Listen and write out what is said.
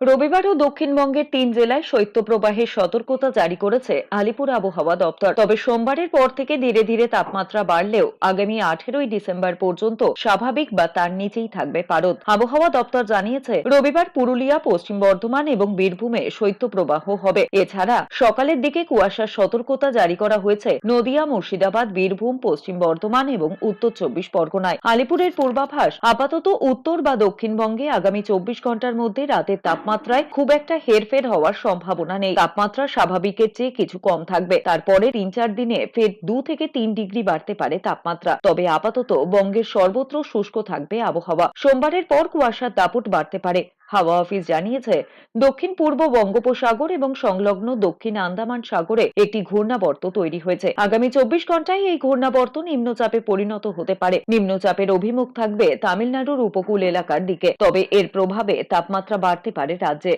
রবিবারও দক্ষিণবঙ্গের তিন জেলায় শৈত্যপ্রবাহের সতর্কতা জারি করেছে আলিপুর আবহাওয়া দপ্তর। তবে সোমবারের পর থেকে ধীরে ধীরে তাপমাত্রা বাড়লেও আগামী আঠেরোই ডিসেম্বর পর্যন্ত স্বাভাবিক বা তার নিচেই থাকবে পারদ। আবহাওয়া দপ্তর জানিয়েছে, রবিবার পুরুলিয়া, পশ্চিম বর্ধমান এবং বীরভূমে শৈত্যপ্রবাহ হবে। এছাড়া সকালের দিকে কুয়াশার সতর্কতা জারি করা হয়েছে নদিয়া, মুর্শিদাবাদ, বীরভূম, পশ্চিম বর্ধমান এবং উত্তর চব্বিশ পরগনায়। আলিপুরের পূর্বাভাস আপাতত উত্তর বা দক্ষিণবঙ্গে আগামী চব্বিশ ঘণ্টার মধ্যে রাতের তাপমাত্রায় খুব একটা হেরফের হওয়ার সম্ভাবনা নেই। তাপমাত্রা স্বাভাবিকের চেয়ে কিছু কম থাকবে। তারপরে তিন চার দিনে ফের দু থেকে তিন ডিগ্রি বাড়তে পারে তাপমাত্রা। তবে আপাতত বঙ্গের সর্বত্র শুষ্ক থাকবে আবহাওয়া। সোমবারের পর কুয়াশার দাপট বাড়তে পারে। হাওয়া অফিস জানিয়েছে, দক্ষিণ পূর্ব বঙ্গোপসাগর এবং সংলগ্ন দক্ষিণ আন্দামান সাগরে একটি ঘূর্ণাবর্ত তৈরি হয়েছে। আগামী চব্বিশ ঘন্টায় এই ঘূর্ণাবর্ত নিম্নচাপে পরিণত হতে পারে। নিম্নচাপের অভিমুখ থাকবে তামিলনাড়ুর উপকূল এলাকার দিকে, তবে এর প্রভাবে তাপমাত্রা বাড়তে পারে রাজ্যে।